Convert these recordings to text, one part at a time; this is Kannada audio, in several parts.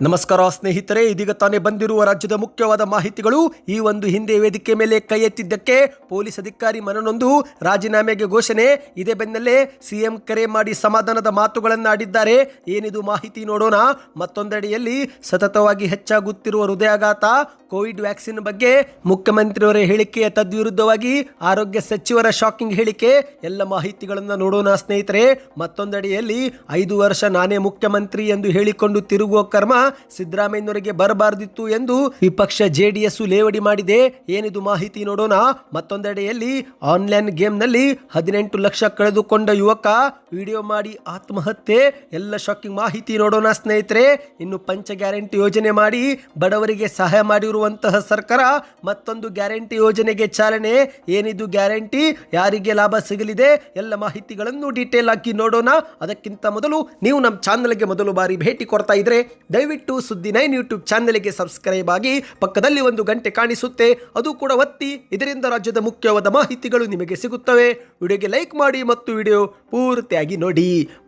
ನಮಸ್ಕಾರ ಸ್ನೇಹಿತರೆ, ಇದೀಗ ತಾನೇ ಬಂದಿರುವ ರಾಜ್ಯದ ಮುಖ್ಯವಾದ ಮಾಹಿತಿಗಳು. ಈ ಒಂದು ಹಿಂದೆ ವೇದಿಕೆ ಮೇಲೆ ಕೈ ಎತ್ತಿದ್ದಕ್ಕೆ ಪೊಲೀಸ್ ಅಧಿಕಾರಿ ಮನನೊಂದು ರಾಜೀನಾಮೆಗೆ ಘೋಷಣೆ. ಇದೇ ಬೆನ್ನಲ್ಲೇ ಸಿಎಂ ಕರೆ ಮಾಡಿ ಸಮಾಧಾನದ ಮಾತುಗಳನ್ನು ಆಡಿದ್ದಾರೆ. ಏನಿದು ಮಾಹಿತಿ ನೋಡೋಣ. ಮತ್ತೊಂದೆಡೆಯಲ್ಲಿ ಸತತವಾಗಿ ಹೆಚ್ಚಾಗುತ್ತಿರುವ ಹೃದಯಾಘಾತ, ಕೋವಿಡ್ ವ್ಯಾಕ್ಸಿನ್ ಬಗ್ಗೆ ಮುಖ್ಯಮಂತ್ರಿಯವರ ಹೇಳಿಕೆಯ ತದ್ವಿರುದ್ಧವಾಗಿ ಆರೋಗ್ಯ ಸಚಿವರ ಶಾಕಿಂಗ್ ಹೇಳಿಕೆ. ಎಲ್ಲ ಮಾಹಿತಿಗಳನ್ನು ನೋಡೋಣ ಸ್ನೇಹಿತರೆ. ಮತ್ತೊಂದೆಡೆಯಲ್ಲಿ ಐದು ವರ್ಷ ನಾನೇ ಮುಖ್ಯಮಂತ್ರಿ ಎಂದು ಹೇಳಿಕೊಂಡು ತಿರುಗುವ ಕರ್ಮ ಸಿದ್ದರಾಮಯ್ಯನವರಿಗೆ ಬರಬಾರದಿತ್ತು ಎಂದು ವಿಪಕ್ಷ ಜೆಡಿಎಸ್ ಲೇವಡಿ ಮಾಡಿದೆ. ಏನಿದು ಮಾಹಿತಿ ನೋಡೋಣ. ಮತ್ತೊಂದೆಡೆಯಲ್ಲಿ ಆನ್ಲೈನ್ ಗೇಮ್ನಲ್ಲಿ ಹದಿನೆಂಟು ಲಕ್ಷ ಕಳೆದುಕೊಂಡ ಯುವಕ ವಿಡಿಯೋ ಮಾಡಿ ಆತ್ಮಹತ್ಯೆ. ಎಲ್ಲ ಶಾಕಿಂಗ್ ಮಾಹಿತಿ ನೋಡೋಣ ಸ್ನೇಹಿತರೆ. ಇನ್ನು ಪಂಚ ಗ್ಯಾರಂಟಿ ಯೋಜನೆ ಮಾಡಿ ಬಡವರಿಗೆ ಸಹಾಯ ಮಾಡಿರುವಂತಹ ಸರ್ಕಾರ ಮತ್ತೊಂದು ಗ್ಯಾರಂಟಿ ಯೋಜನೆಗೆ ಚಾಲನೆ. ಏನಿದು ಗ್ಯಾರಂಟಿ? ಯಾರಿಗೆ ಲಾಭ ಸಿಗಲಿದೆ? ಎಲ್ಲ ಮಾಹಿತಿಗಳನ್ನು ಡೀಟೇಲ್ ಆಗಿ ನೋಡೋಣ. ಅದಕ್ಕಿಂತ ಮೊದಲು ನೀವು ನಮ್ಮ ಚಾನಲ್ಗೆ ಮೊದಲು ಬಾರಿ ಭೇಟಿ ಕೊಡ್ತಾ ಇದ್ರೆ ದಯವಿಟ್ಟು ಸುದ್ದಿ ನೈನ್ ಯೂಟ್ಯೂಬ್ ಚಾನಲ್ಗೆ ಸಬ್ಸ್ಕ್ರೈಬ್ ಆಗಿ ಪಕ್ಕದಲ್ಲಿ ಒಂದು ಗಂಟೆ ಕಾಣಿಸುತ್ತೆ. ಅದು ಕೂಡ ಒತ್ತಿ. ಇದರಿಂದ ರಾಜ್ಯದ ಮುಖ್ಯವಾದ ಮಾಹಿತಿಗಳು ನಿಮಗೆ ಸಿಗುತ್ತವೆ. ವಿಡಿಯೋಗೆ ಲೈಕ್ ಮಾಡಿ ಮತ್ತು ವಿಡಿಯೋ ಪೂರ್ತಿಯಾಗಿ ನೋಡಿ.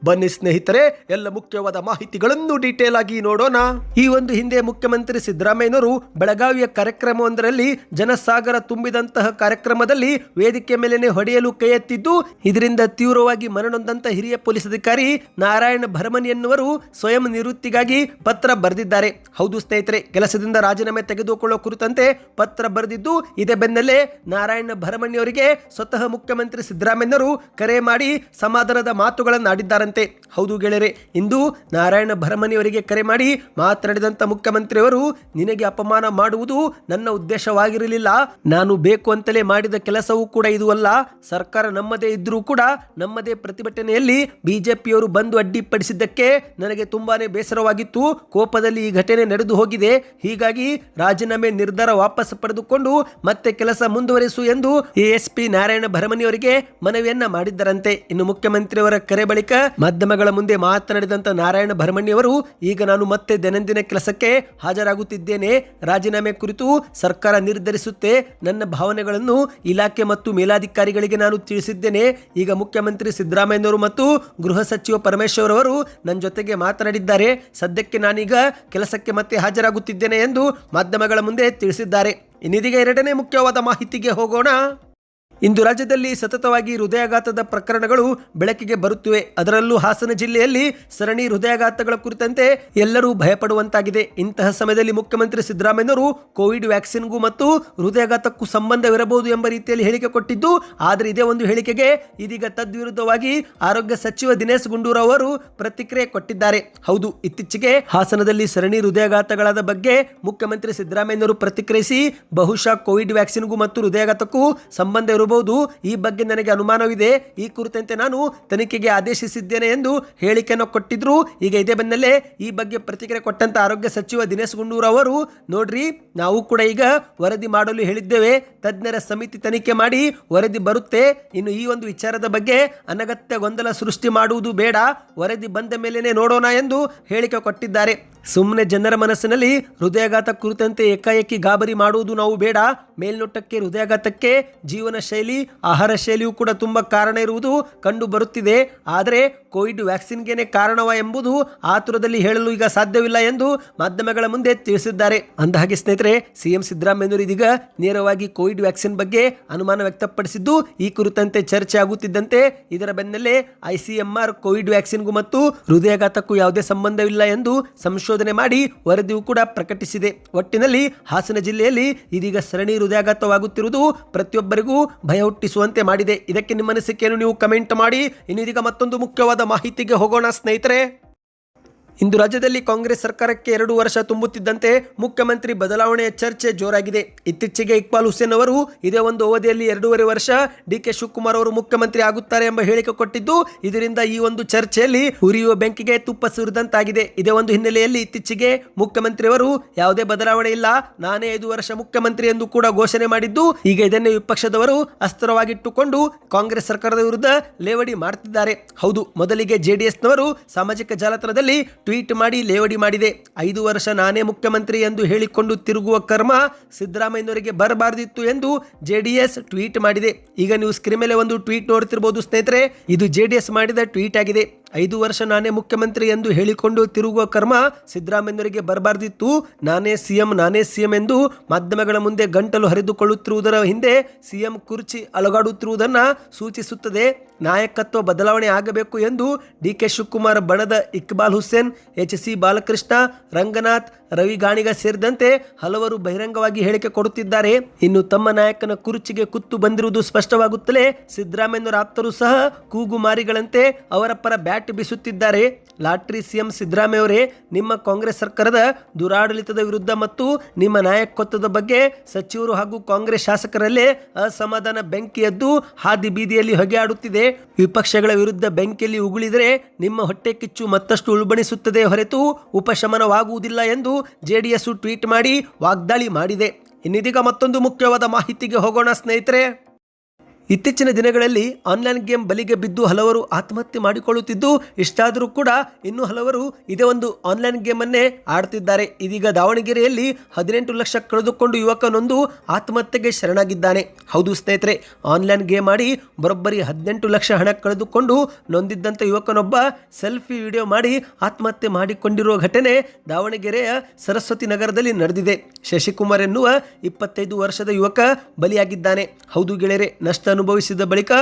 ಬನ್ನಿ ಸ್ನೇಹಿತರೆ, ಎಲ್ಲ ಮುಖ್ಯವಾದ ಮಾಹಿತಿಗಳನ್ನು ಡೀಟೇಲ್ ಆಗಿ ನೋಡೋಣ. ಈ ಒಂದು ಹಿಂದೆ ಮುಖ್ಯಮಂತ್ರಿ ಸಿದ್ದರಾಮಯ್ಯನವರು ಬೆಳಗಾವಿಯ ಕಾರ್ಯಕ್ರಮವೊಂದರಲ್ಲಿ ಜನಸಾಗರ ತುಂಬಿದಂತಹ ಕಾರ್ಯಕ್ರಮದಲ್ಲಿ ವೇದಿಕೆ ಮೇಲೆನೆ ಹೊಡೆಯಲು ಕೈ ಎತ್ತಿದ್ದು, ಇದರಿಂದ ತೀವ್ರವಾಗಿ ಮನನೊಂದಂತ ಹಿರಿಯ ಪೊಲೀಸ್ ಅಧಿಕಾರಿ ನಾರಾಯಣ ಭರಮನಿ ಎನ್ನುವರು ಸ್ವಯಂ ನಿವೃತ್ತಿಗಾಗಿ ಪತ್ರ ಬರೆದಿದ್ದಾರೆ. ಹೌದು ಸ್ನೇಹಿತರೆ, ಕೆಲಸದಿಂದ ರಾಜೀನಾಮೆ ತೆಗೆದುಕೊಳ್ಳುವ ಕುರಿತಂತೆ ಪತ್ರ ಬರೆದಿದ್ದು ಇದೇ ಬೆನ್ನಲ್ಲೇ ನಾರಾಯಣ ಭರಮನಿ ಅವರಿಗೆ ಸ್ವತಃ ಮುಖ್ಯಮಂತ್ರಿ ಸಿದ್ದರಾಮಯ್ಯನವರು ಕರೆ ಮಾಡಿ ಸಮಾಧಾನದ ಮಾತುಗಳನ್ನು ಆಡಿದ್ದಾರಂತೆ. ಹೌದು ಗೆಳೆಯರೆ, ಇಂದು ನಾರಾಯಣ ಭರಮಣಿಯವರಿಗೆ ಕರೆ ಮಾಡಿ ಮಾತನಾಡಿದಂಥ ಮುಖ್ಯಮಂತ್ರಿಯವರು, ನಿನಗೆ ಅಪಮಾನ ಮಾಡುವುದು ನನ್ನ ಉದ್ದೇಶವಾಗಿರಲಿಲ್ಲ. ನಾನು ಬೇಕು ಅಂತಲೇ ಮಾಡಿದ ಕೆಲಸವೂ ಕೂಡ ಇದು ಅಲ್ಲ. ಸರ್ಕಾರ ನಮ್ಮದೇ ಇದ್ರೂ ಕೂಡ ನಮ್ಮದೇ ಪ್ರತಿಭಟನೆಯಲ್ಲಿ ಬಿಜೆಪಿಯವರು ಬಂದು ಅಡ್ಡಿಪಡಿಸಿದ್ದಕ್ಕೆ ನನಗೆ ತುಂಬಾನೇ ಬೇಸರವಾಗಿತ್ತು. ಕೋಪದಲ್ಲಿ ಈ ಘಟನೆ ನಡೆದು ಹೋಗಿದೆ. ಹೀಗಾಗಿ ರಾಜೀನಾಮೆ ನಿರ್ಧಾರ ವಾಪಸ್ ಪಡೆದುಕೊಂಡು ಮತ್ತೆ ಕೆಲಸ ಮುಂದುವರಿಸು ಎಂದು ಎಎಸ್ಪಿ ನಾರಾಯಣ ಭರಮನಿ ಅವರಿಗೆ ಮನವಿಯನ್ನ ಮಾಡಿದ್ದರಂತೆ. ಇನ್ನು ಮುಖ್ಯಮಂತ್ರಿಯವರ ಕರೆ ಬಳಿಕ ಮಾಧ್ಯಮಗಳ ಮುಂದೆ ಮಾತನಾಡಿದಂತ ನಾರಾಯಣ ಭರಮಣಿ ಅವರು ಈಗ ನಾನು ಮತ್ತೆ ದೈನಂದಿನ ಕೆಲಸಕ್ಕೆ ಹಾಜರಾಗುತ್ತಿದ್ದೇನೆ. ರಾಜೀನಾಮೆ ಕುರಿತು ಸರ್ಕಾರ ನಿರ್ಧರಿಸುತ್ತೆ. ನನ್ನ ಭಾವನೆಗಳನ್ನು ಇಲಾಖೆ ಮತ್ತು ಮೇಲಾಧಿಕಾರಿಗಳಿಗೆ ನಾನು ತಿಳಿಸಿದ್ದೇನೆ. ಈಗ ಮುಖ್ಯಮಂತ್ರಿ ಸಿದ್ದರಾಮಯ್ಯನವರು ಮತ್ತು ಗೃಹ ಸಚಿವ ಪರಮೇಶ್ವರ್ ಅವರು ನನ್ನ ಜೊತೆಗೆ ಮಾತನಾಡಿದ್ದಾರೆ. ಸದ್ಯಕ್ಕೆ ನಾನೀಗ ಕೆಲಸಕ್ಕೆ ಮತ್ತೆ ಹಾಜರಾಗುತ್ತಿದ್ದೇನೆ ಎಂದು ಮಾಧ್ಯಮಗಳ ಮುಂದೆ ತಿಳಿಸಿದ್ದಾರೆ. ಇನ್ನಿದೀಗ ಎರಡನೇ ಮುಖ್ಯವಾದ ಮಾಹಿತಿಗೆ ಹೋಗೋಣ. ಇಂದು ರಾಜ್ಯದಲ್ಲಿ ಸತತವಾಗಿ ಹೃದಯಾಘಾತದ ಪ್ರಕರಣಗಳು ಬೆಳಕಿಗೆ ಬರುತ್ತಿವೆ. ಅದರಲ್ಲೂ ಹಾಸನ ಜಿಲ್ಲೆಯಲ್ಲಿ ಸರಣಿ ಹೃದಯಾಘಾತಗಳ ಕುರಿತಂತೆ ಎಲ್ಲರೂ ಭಯಪಡುವಂತಾಗಿದೆ. ಇಂತಹ ಸಮಯದಲ್ಲಿ ಮುಖ್ಯಮಂತ್ರಿ ಸಿದ್ದರಾಮಯ್ಯನವರು ಕೋವಿಡ್ ವ್ಯಾಕ್ಸಿನ್ಗೂ ಮತ್ತು ಹೃದಯಾಘಾತಕ್ಕೂ ಸಂಬಂಧವಿರಬಹುದು ಎಂಬ ರೀತಿಯಲ್ಲಿ ಹೇಳಿಕೆ ಕೊಟ್ಟಿದ್ದು, ಆದರೆ ಇದೇ ಒಂದು ಹೇಳಿಕೆಗೆ ಇದೀಗ ತದ್ವಿರುದ್ಧವಾಗಿ ಆರೋಗ್ಯ ಸಚಿವ ದಿನೇಶ್ ಗುಂಡೂರಾವ್ ಅವರು ಪ್ರತಿಕ್ರಿಯೆ ಕೊಟ್ಟಿದ್ದಾರೆ. ಹೌದು, ಇತ್ತೀಚೆಗೆ ಹಾಸನದಲ್ಲಿ ಸರಣಿ ಹೃದಯಾಘಾತಗಳಾದ ಬಗ್ಗೆ ಮುಖ್ಯಮಂತ್ರಿ ಸಿದ್ದರಾಮಯ್ಯವರು ಪ್ರತಿಕ್ರಿಯಿಸಿ ಬಹುಶಃ ಕೋವಿಡ್ ವ್ಯಾಕ್ಸಿನ್ಗೂ ಮತ್ತು ಹೃದಯಾಘಾತಕ್ಕೂ ಸಂಬಂಧ ಇರಬಹುದು ಈ ಬಗ್ಗೆ ನನಗೆ ಅನುಮಾನವಿದೆ. ಈ ಕುರಿತಂತೆ ನಾನು ತನಿಖೆಗೆ ಆದೇಶಿಸಿದ್ದೇನೆ ಎಂದು ಹೇಳಿಕೆಯನ್ನು ಕೊಟ್ಟಿದ್ರು. ಈಗ ಇದೇ ಬೆನ್ನಲ್ಲೇ ಈ ಬಗ್ಗೆ ಪ್ರತಿಕ್ರಿಯೆ ಕೊಟ್ಟಂತ ಆರೋಗ್ಯ ಸಚಿವ ದಿನೇಶ್ ಗುಂಡೂರು ಅವರು, ನೋಡ್ರಿ, ನಾವು ಕೂಡ ಈಗ ವರದಿ ಮಾಡಲು ಹೇಳಿದ್ದೇವೆ. ತಜ್ಞರ ಸಮಿತಿ ತನಿಖೆ ಮಾಡಿ ವರದಿ ಬರುತ್ತೆ. ಇನ್ನು ಈ ಒಂದು ವಿಚಾರದ ಬಗ್ಗೆ ಅನಗತ್ಯ ಗೊಂದಲ ಸೃಷ್ಟಿ ಮಾಡುವುದು ಬೇಡ. ವರದಿ ಬಂದ ಮೇಲೇನೆ ನೋಡೋಣ ಎಂದು ಹೇಳಿಕೆ ಕೊಟ್ಟಿದ್ದಾರೆ. ಸುಮ್ಮನೆ ಜನರ ಮನಸ್ಸಿನಲ್ಲಿ ಹೃದಯಾಘಾತ ಕುರಿತಂತೆ ಏಕಾಏಕಿ ಗಾಬರಿ ಮಾಡುವುದು ನಾವು ಬೇಡ. ಮೇಲ್ನೋಟಕ್ಕೆ, ಹೃದಯಾಘಾತಕ್ಕೆ, ಜೀವನ ಶೈಲಿ, ಆಹಾರ ಶೈಲಿಯೂ ಕೂಡ ತುಂಬ ಕಾರಣ ಇರುವುದು ಕಂಡು ಬರುತ್ತಿದೆ. ಆದರೆ ಕೋವಿಡ್ ವ್ಯಾಕ್ಸಿನ್ಗೇನೆ ಕಾರಣವ ಎಂಬುದು ಆತುರದಲ್ಲಿ ಹೇಳಲು ಈಗ ಸಾಧ್ಯವಿಲ್ಲ ಎಂದು ಮಾಧ್ಯಮಗಳ ಮುಂದೆ ತಿಳಿಸಿದ್ದಾರೆ. ಅಂದಹಾಗೆ ಸ್ನೇಹಿತರೆ, ಸಿಎಂ ಸಿದ್ದರಾಮಯ್ಯನವರು ಇದೀಗ ನೇರವಾಗಿ ಕೋವಿಡ್ ವ್ಯಾಕ್ಸಿನ್ ಬಗ್ಗೆ ಅನುಮಾನ ವ್ಯಕ್ತಪಡಿಸಿದ್ದು, ಈ ಕುರಿತಂತೆ ಚರ್ಚೆ ಆಗುತ್ತಿದ್ದಂತೆ ಇದರ ಬೆನ್ನಲ್ಲೇ ಐಸಿಎಂಆರ್, ಕೋವಿಡ್ ವ್ಯಾಕ್ಸಿನ್ಗೂ ಮತ್ತು ಹೃದಯಾಘಾತಕ್ಕೂ ಯಾವುದೇ ಸಂಬಂಧವಿಲ್ಲ ಎಂದು ಸಂಶೋಧನೆ ಮಾಡಿ ವರದಿಯು ಕೂಡ ಪ್ರಕಟಿಸಿದೆ. ಒಟ್ಟಿನಲ್ಲಿ ಹಾಸನ ಜಿಲ್ಲೆಯಲ್ಲಿ ಇದೀಗ ಸರಣಿ ಹೃದಯಾಘಾತವಾಗುತ್ತಿರುವುದು ಪ್ರತಿಯೊಬ್ಬರಿಗೂ ಭಯ ಹುಟ್ಟಿಸುವಂತೆ ಮಾಡಿದೆ. ಇದಕ್ಕೆ ನಿಮ್ಮ ಅನಿಸಿಕೆಯನ್ನು ನೀವು ಕಮೆಂಟ್ ಮಾಡಿ. ಇನ್ನಿದೀಗ ಮತ್ತೊಂದು ಮುಖ್ಯವಾದ ಮಾಹಿತಿಗೆ ಹೋಗೋಣ ಸ್ನೇಹಿತರೆ. ಇಂದು ರಾಜ್ಯದಲ್ಲಿ ಕಾಂಗ್ರೆಸ್ ಸರ್ಕಾರಕ್ಕೆ ಎರಡು ವರ್ಷ ತುಂಬುತ್ತಿದ್ದಂತೆ ಮುಖ್ಯಮಂತ್ರಿ ಬದಲಾವಣೆಯ ಚರ್ಚೆ ಜೋರಾಗಿದೆ. ಇತ್ತೀಚೆಗೆ ಇಕ್ಬಾಲ್ ಹುಸೇನ್ ಅವರು ಇದೇ ಒಂದು ಅವಧಿಯಲ್ಲಿ ಎರಡೂವರೆ ವರ್ಷ ಡಿ ಕೆ ಶಿವಕುಮಾರ್ ಅವರು ಮುಖ್ಯಮಂತ್ರಿ ಆಗುತ್ತಾರೆ ಎಂಬ ಹೇಳಿಕೆ ಕೊಟ್ಟಿದ್ದು, ಇದರಿಂದ ಈ ಒಂದು ಚರ್ಚೆಯಲ್ಲಿ ಉರಿಯುವ ಬೆಂಕಿಗೆ ತುಪ್ಪ ಸುರಿದಂತಾಗಿದೆ. ಇದೇ ಒಂದು ಹಿನ್ನೆಲೆಯಲ್ಲಿ ಇತ್ತೀಚೆಗೆ ಮುಖ್ಯಮಂತ್ರಿಯವರು ಯಾವುದೇ ಬದಲಾವಣೆ ಇಲ್ಲ, ನಾನೇ ಐದು ವರ್ಷ ಮುಖ್ಯಮಂತ್ರಿ ಎಂದು ಕೂಡ ಘೋಷಣೆ ಮಾಡಿದ್ದು, ಈಗ ಇದನ್ನೇ ವಿಪಕ್ಷದವರು ಅಸ್ತ್ರವಾಗಿಟ್ಟುಕೊಂಡು ಕಾಂಗ್ರೆಸ್ ಸರ್ಕಾರದ ವಿರುದ್ಧ ಲೇವಡಿ ಮಾಡುತ್ತಿದ್ದಾರೆ ಹೌದು, ಮೊದಲಿಗೆ ಜೆಡಿಎಸ್ನವರು ಸಾಮಾಜಿಕ ಜಾಲತಾಣದಲ್ಲಿ ಟ್ವೀಟ್ ಮಾಡಿ ಲೇವಡಿ ಮಾಡಿದೆ. ಐದು ವರ್ಷ ನಾನೇ ಮುಖ್ಯಮಂತ್ರಿ ಎಂದು ಹೇಳಿಕೊಂಡು ತಿರುಗುವ ಕರ್ಮ ಸಿದ್ದರಾಮಯ್ಯನವರಿಗೆ ಬರಬಾರದಿತ್ತು ಎಂದು ಜೆಡಿಎಸ್ ಟ್ವೀಟ್ ಮಾಡಿದೆ. ಈಗ ನೀವು ಸ್ಕ್ರೀನ್ ಮೇಲೆ ಒಂದು ಟ್ವೀಟ್ ನೋಡ್ತಿರ್ಬೋದು ಸ್ನೇಹಿತರೆ, ಇದು ಜೆಡಿಎಸ್ ಮಾಡಿದ ಟ್ವೀಟ್ ಆಗಿದೆ. ಐದು ವರ್ಷ ನಾನೇ ಮುಖ್ಯಮಂತ್ರಿ ಎಂದು ಹೇಳಿಕೊಂಡು ತಿರುಗುವ ಕರ್ಮ ಸಿದ್ದರಾಮಯ್ಯನವರಿಗೆ ಬರಬಾರ್ದಿತ್ತು. ನಾನೇ ಸಿಎಂ ನಾನೇ ಸಿಎಂ ಎಂದು ಮಾಧ್ಯಮಗಳ ಮುಂದೆ ಗಂಟಲು ಹರಿದುಕೊಳ್ಳುತ್ತಿರುವುದರ ಹಿಂದೆ ಸಿಎಂ ಕುರ್ಚಿ ಅಲುಗಾಡುತ್ತಿರುವುದನ್ನು ಸೂಚಿಸುತ್ತದೆ. ನಾಯಕತ್ವ ಬದಲಾವಣೆ ಆಗಬೇಕು ಎಂದು ಡಿ ಕೆ ಶಿವಕುಮಾರ್, ಬಣದ ಇಕ್ಬಾಲ್ ಹುಸೇನ್, ಎಚ್ ಸಿ ಬಾಲಕೃಷ್ಣ, ರಂಗನಾಥ್, ರವಿ ಗಾಣಿಗ ಸೇರಿದಂತೆ ಹಲವರು ಬಹಿರಂಗವಾಗಿ ಹೇಳಿಕೆ ಕೊಡುತ್ತಿದ್ದಾರೆ. ಇನ್ನು ತಮ್ಮ ನಾಯಕನ ಕುರುಚಿಗೆ ಕುತ್ತು ಬಂದಿರುವುದು ಸ್ಪಷ್ಟವಾಗುತ್ತಲೇ ಸಿದ್ದರಾಮಯ್ಯನವರ ಆಪ್ತರು ಸಹ ಕೂಗು ಮಾರಿಗಳಂತೆ ಅವರ ಪರ ಬ್ಯಾಟ್ ಬೀಸುತ್ತಿದ್ದಾರೆ. ಲಾಟ್ರಿ ಸಿಎಂ ಸಿದ್ದರಾಮಯ್ಯವರೇ, ನಿಮ್ಮ ಕಾಂಗ್ರೆಸ್ ಸರ್ಕಾರದ ದುರಾಡಳಿತದ ವಿರುದ್ಧ ಮತ್ತು ನಿಮ್ಮ ನಾಯಕತ್ವದ ಬಗ್ಗೆ ಸಚಿವರು ಹಾಗೂ ಕಾಂಗ್ರೆಸ್ ಶಾಸಕರಲ್ಲೇ ಅಸಮಾಧಾನ ಬೆಂಕಿ ಎದ್ದು ಹಾದಿ ಬೀದಿಯಲ್ಲಿ ಹೊಗೆಯಾಡುತ್ತಿದೆ. ವಿಪಕ್ಷಗಳ ವಿರುದ್ಧ ಬೆಂಕಿಯಲ್ಲಿ ಉಗುಳಿದರೆ ನಿಮ್ಮ ಹೊಟ್ಟೆ ಕಿಚ್ಚು ಮತ್ತಷ್ಟು ಉಲ್ಬಣಿಸುತ್ತದೆ ಹೊರತು ಉಪಶಮನವಾಗುವುದಿಲ್ಲ ಎಂದು ಜೆಡಿಎಸ್ ಟ್ವೀಟ್ ಮಾಡಿ ವಾಗ್ದಾಳಿ ಮಾಡಿದೆ. ಇನ್ನಿದೀಗ ಮತ್ತೊಂದು ಮುಖ್ಯವಾದ ಮಾಹಿತಿಗೆ ಹೋಗೋಣ ಸ್ನೇಹಿತರೆ. ಇತ್ತೀಚಿನ ದಿನಗಳಲ್ಲಿ ಆನ್ಲೈನ್ ಗೇಮ್ ಬಲಿಗೆ ಬಿದ್ದು ಹಲವರು ಆತ್ಮಹತ್ಯೆ ಮಾಡಿಕೊಳ್ಳುತ್ತಿದ್ದು, ಇಷ್ಟಾದರೂ ಕೂಡ ಇನ್ನೂ ಹಲವರು ಇದೇ ಒಂದು ಆನ್ಲೈನ್ ಗೇಮನ್ನೇ ಆಡುತ್ತಿದ್ದಾರೆ. ಇದೀಗ ದಾವಣಗೆರೆಯಲ್ಲಿ ಹದಿನೆಂಟು ಲಕ್ಷ ಕಳೆದುಕೊಂಡು ಯುವಕನೊಂದು ಆತ್ಮಹತ್ಯೆಗೆ ಶರಣಾಗಿದ್ದಾನೆ. ಹೌದು ಸ್ನೇಹಿತರೆ, ಆನ್ಲೈನ್ ಗೇಮ್ ಆಡಿ ಬರೋಬ್ಬರಿ ಹದಿನೆಂಟು ಲಕ್ಷ ಹಣ ಕಳೆದುಕೊಂಡು ನೊಂದಿದ್ದಂಥ ಯುವಕನೊಬ್ಬ ಸೆಲ್ಫಿ ವಿಡಿಯೋ ಮಾಡಿ ಆತ್ಮಹತ್ಯೆ ಮಾಡಿಕೊಂಡಿರುವ ಘಟನೆ ದಾವಣಗೆರೆಯ ಸರಸ್ವತಿ ನಗರದಲ್ಲಿ ನಡೆದಿದೆ. ಶಶಿಕುಮಾರ್ ಎನ್ನುವ ಇಪ್ಪತ್ತೈದು ವರ್ಷದ ಯುವಕ ಬಲಿಯಾಗಿದ್ದಾನೆ. ಹೌದು ಗೆಳೆಯರೆ, ನಷ್ಟ ಅನುಭವಿಸಿದ ಬಳಿಕ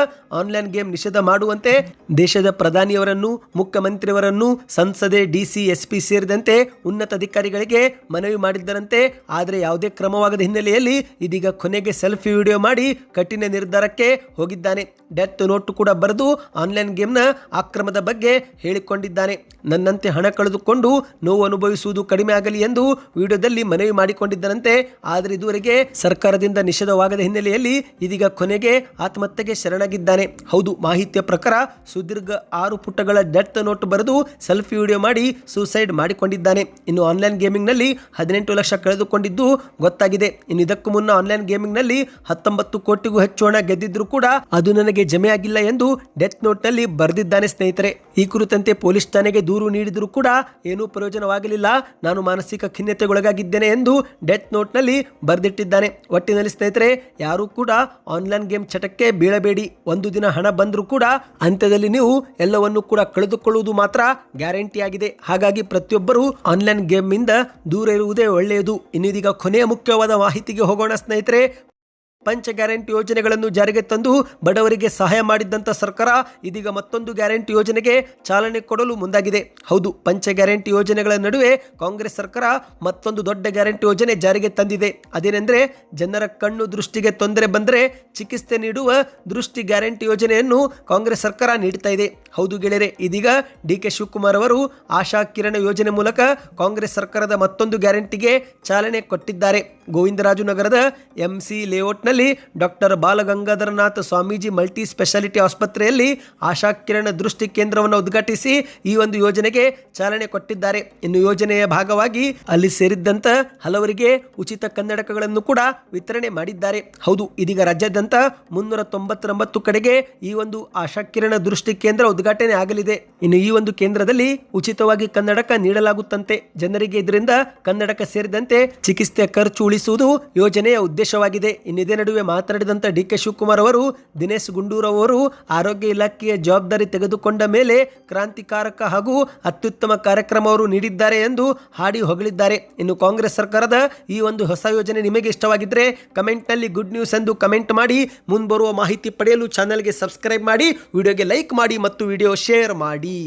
ಆನ್ಲೈನ್ ಗೇಮ್ ನಿಷೇಧ ಮಾಡುವಂತೆ ದೇಶದ ಪ್ರಧಾನಿಯವರನ್ನು, ಮುಖ್ಯಮಂತ್ರಿಯವರನ್ನು, ಸಂಸದೆ, ಡಿಸಿ ಎಸ್ಪಿ ಸೇರಿದಂತೆ ಉನ್ನತ ಅಧಿಕಾರಿಗಳಿಗೆ ಮನವಿ ಮಾಡಿದ್ದರಂತೆ. ಆದರೆ ಯಾವುದೇ ಕ್ರಮವಾಗದ ಹಿನ್ನೆಲೆಯಲ್ಲಿ ಇದೀಗ ಕೊನೆಗೆ ಸೆಲ್ಫಿ ವಿಡಿಯೋ ಮಾಡಿ ಕಠಿಣ ನಿರ್ಧಾರಕ್ಕೆ ಹೋಗಿದ್ದಾನೆ. ಡೆತ್ ನೋಟ್ ಕೂಡ ಬರೆದು ಆನ್ಲೈನ್ ಗೇಮ್ನ ಆಕ್ರಮದ ಬಗ್ಗೆ ಹೇಳಿಕೊಂಡಿದ್ದಾನೆ. ನನ್ನಂತೆ ಹಣ ಕಳೆದುಕೊಂಡು ನೋವು ಅನುಭವಿಸುವುದು ಕಡಿಮೆ ಆಗಲಿ ಎಂದು ವಿಡಿಯೋದಲ್ಲಿ ಮನವಿ ಮಾಡಿಕೊಂಡಿದ್ದನಂತೆ ಆದರೆ ಇದುವರೆಗೆ ಸರ್ಕಾರದಿಂದ ನಿಷೇಧವಾಗದ ಹಿನ್ನೆಲೆಯಲ್ಲಿ ಇದೀಗ ಕೊನೆಗೆ ಆತ್ಮಹತ್ಯೆಗೆ ಶರಣಾಗಿದ್ದಾನೆ. ಹೌದು, ಮಾಹಿತಿಯ ಪ್ರಕಾರ ಸುದೀರ್ಘ ಆರು ಪುಟಗಳ ಡೆತ್ ನೋಟ್ ಬರೆದು ಸೆಲ್ಫಿ ವಿಡಿಯೋ ಮಾಡಿ ಸೂಸೈಡ್ ಮಾಡಿಕೊಂಡಿದ್ದಾನೆ. ಇನ್ನು ಆನ್ಲೈನ್ ಗೇಮಿಂಗ್ನಲ್ಲಿ ಹದಿನೆಂಟು ಲಕ್ಷ ಕಳೆದುಕೊಂಡಿದ್ದು ಗೊತ್ತಾಗಿದೆ. ಇನ್ನು ಇದಕ್ಕೂ ಮುನ್ನ ಆನ್ಲೈನ್ ಗೇಮಿಂಗ್ನಲ್ಲಿ ಹತ್ತೊಂಬತ್ತು ಕೋಟಿಗೂ ಹೆಚ್ಚು ಹಣ ಗೆದ್ದಿದ್ರು ಕೂಡ ಅದು ನನಗೆ ಜಮೆಯಾಗಿಲ್ಲ ಎಂದು ಡೆತ್ ನೋಟ್ನಲ್ಲಿ ಬರೆದಿದ್ದಾನೆ ಸ್ನೇಹಿತರೆ. ಈ ಕುರಿತಂತೆ ಪೊಲೀಸ್ ಠಾಣೆಗೆ ದೂರು ನೀಡಿದರೂ ಕೂಡ ಏನೂ ಪ್ರಯೋಜನವಾಗಲಿಲ್ಲ. ನಾನು ಮಾನಸಿಕ ಖಿನ್ನತೆಗೊಳಗಾಗಿದ್ದೇನೆ ಎಂದು ಡೆತ್ ನೋಟ್ನಲ್ಲಿ ಬರೆದಿಟ್ಟಿದ್ದಾನೆ. ಒಟ್ಟಿನಲ್ಲಿ ಸ್ನೇಹಿತರೆ, ಯಾರೂ ಕೂಡ ಆನ್ಲೈನ್ ಗೇಮ್ ಚಟಕ್ಕೆ ಬೀಳಬೇಡಿ. ಒಂದು ದಿನ ಹಣ ಬಂದರೂ ಕೂಡ ಅಂತ್ಯದಲ್ಲಿ ನೀವು ಎಲ್ಲವನ್ನು ಕೂಡ ಕಳೆದುಕೊಳ್ಳುವುದು ಮಾತ್ರ ಗ್ಯಾರಂಟಿ ಆಗಿದೆ. ಹಾಗಾಗಿ ಪ್ರತಿಯೊಬ್ಬರು ಆನ್ಲೈನ್ ಗೇಮ್ನಿಂದ ದೂರ ಇರುವುದೇ ಒಳ್ಳೆಯದು. ಇನ್ನಿದೀಗ ಕೊನೆಯ ಮುಖ್ಯವಾದ ಮಾಹಿತಿಗೆ ಹೋಗೋಣ ಸ್ನೇಹಿತರೆ. ಪಂಚ ಗ್ಯಾರಂಟಿ ಯೋಜನೆಗಳನ್ನು ಜಾರಿಗೆ ತಂದು ಬಡವರಿಗೆ ಸಹಾಯ ಮಾಡಿದ್ದಂಥ ಸರ್ಕಾರ ಇದೀಗ ಮತ್ತೊಂದು ಗ್ಯಾರಂಟಿ ಯೋಜನೆಗೆ ಚಾಲನೆ ಕೊಡಲು ಮುಂದಾಗಿದೆ. ಹೌದು, ಪಂಚ ಗ್ಯಾರಂಟಿ ಯೋಜನೆಗಳ ನಡುವೆ ಕಾಂಗ್ರೆಸ್ ಸರ್ಕಾರ ಮತ್ತೊಂದು ದೊಡ್ಡ ಗ್ಯಾರಂಟಿ ಯೋಜನೆ ಜಾರಿಗೆ ತಂದಿದೆ. ಅದೇನೆಂದರೆ ಜನರ ಕಣ್ಣು ದೃಷ್ಟಿಗೆ ತೊಂದರೆ ಬಂದರೆ ಚಿಕಿತ್ಸೆ ನೀಡುವ ದೃಷ್ಟಿ ಗ್ಯಾರಂಟಿ ಯೋಜನೆಯನ್ನು ಕಾಂಗ್ರೆಸ್ ಸರ್ಕಾರ ನೀಡ್ತಾ ಇದೆ. ಹೌದು ಗೆಳೆಯರೆ, ಇದೀಗ ಡಿ ಕೆ ಶಿವಕುಮಾರ್ ಅವರು ಆಶಾ ಕಿರಣ ಯೋಜನೆ ಮೂಲಕ ಕಾಂಗ್ರೆಸ್ ಸರ್ಕಾರದ ಮತ್ತೊಂದು ಗ್ಯಾರಂಟಿಗೆ ಚಾಲನೆ ಕೊಟ್ಟಿದ್ದಾರೆ. ಗೋವಿಂದರಾಜು ನಗರದ MC ಲೇಔಟ್ನಲ್ಲಿ doctor Balagangadharanatha Swamiji multi speciality ಆಸ್ಪತ್ರೆಯಲ್ಲಿ ಆಶಾ ಕಿರಣ ದೃಷ್ಟಿ ಕೇಂದ್ರವನ್ನು ಉದ್ಘಾಟಿಸಿ ಈ ಒಂದು ಯೋಜನೆಗೆ ಚಾಲನೆ ಕೊಟ್ಟಿದ್ದಾರೆ. ಇನ್ನು ಯೋಜನೆಯ ಭಾಗವಾಗಿ ಅಲ್ಲಿ ಸೇರಿದ್ದಂಥ ಹಲವರಿಗೆ ಉಚಿತ ಕನ್ನಡಕಗಳನ್ನು ಕೂಡ ವಿತರಣೆ ಮಾಡಿದ್ದಾರೆ. ಹೌದು, ಇದೀಗ ರಾಜ್ಯಾದ್ಯಂತ ಮುನ್ನೂರ ತೊಂಬತ್ತೊಂಬತ್ತು ಕಡೆಗೆ ಈ ಒಂದು ಆಶಾ ಕಿರಣ ದೃಷ್ಟಿ ಕೇಂದ್ರ ಉದ್ಘಾಟನೆ ಆಗಲಿದೆ. ಇನ್ನು ಈ ಒಂದು ಕೇಂದ್ರದಲ್ಲಿ ಉಚಿತವಾಗಿ ಕನ್ನಡಕ ನೀಡಲಾಗುತ್ತಂತೆ. ಜನರಿಗೆ ಇದರಿಂದ ಕನ್ನಡಕ ಸೇರಿದಂತೆ ಚಿಕಿತ್ಸೆ ಖರ್ಚು ಉಳಿಸುವುದು ಯೋಜನೆಯ ಉದ್ದೇಶವಾಗಿದೆ. ಇನ್ನಿದೇ ನಡುವೆ ಮಾತನಾಡಿದಂಥ ಡಿ ಕೆ ಶಿವಕುಮಾರ್ ಅವರು, ದಿನೇಶ್ ಗುಂಡೂರಾವ್ ಅವರು ಆರೋಗ್ಯ ಇಲಾಖೆಯ ಜವಾಬ್ದಾರಿ ತೆಗೆದುಕೊಂಡ ಮೇಲೆ ಕ್ರಾಂತಿಕಾರಕ ಹಾಗೂ ಅತ್ಯುತ್ತಮ ಕಾರ್ಯಕ್ರಮ ಅವರು ನೀಡಿದ್ದಾರೆ ಎಂದು ಹಾಡಿ ಹೊಗಳಿದ್ದಾರೆ. ಇನ್ನು ಕಾಂಗ್ರೆಸ್ ಸರ್ಕಾರದ ಈ ಒಂದು ಹೊಸ ಯೋಜನೆ ನಿಮಗೆ ಇಷ್ಟವಾಗಿದ್ದರೆ ಕಮೆಂಟ್ನಲ್ಲಿ ಗುಡ್ ನ್ಯೂಸ್ ಎಂದು ಕಮೆಂಟ್ ಮಾಡಿ, ಮುಂಬರುವ ಮಾಹಿತಿ ಪಡೆಯಲು ಚಾನಲ್ಗೆ ಸಬ್ಸ್ಕ್ರೈಬ್ ಮಾಡಿ, ವಿಡಿಯೋಗೆ ಲೈಕ್ ಮಾಡಿ ಮತ್ತು ವಿಡಿಯೋ ಶೇರ್ ಮಾಡಿ.